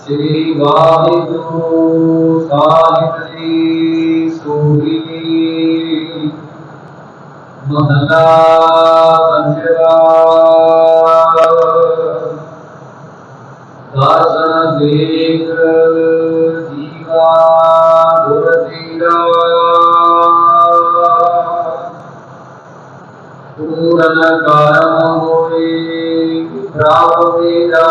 श्री वाहिगुरु साहिब जी सूरी महला पंजरा दर्शन देख पूरनकारमोरे प्राववेदा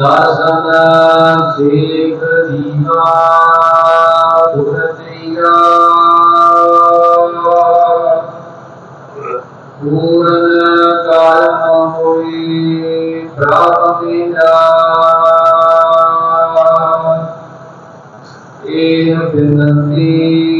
दर्शना देवदीवा दुरत्रिया पूरनकारमोरे प्राववेदा एन भिन्नती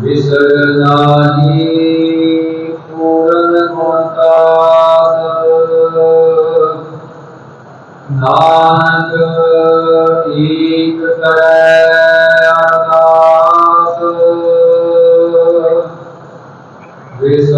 विसरनाही पूरन होता नानक एक करै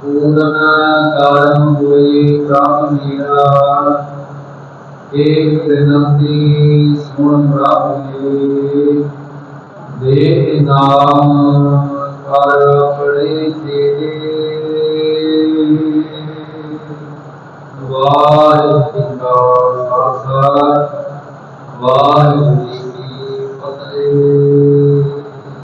पूर्णकालं प्राप्नुया एकदिनन्ति स्मृप्नुये देहिनां परपणे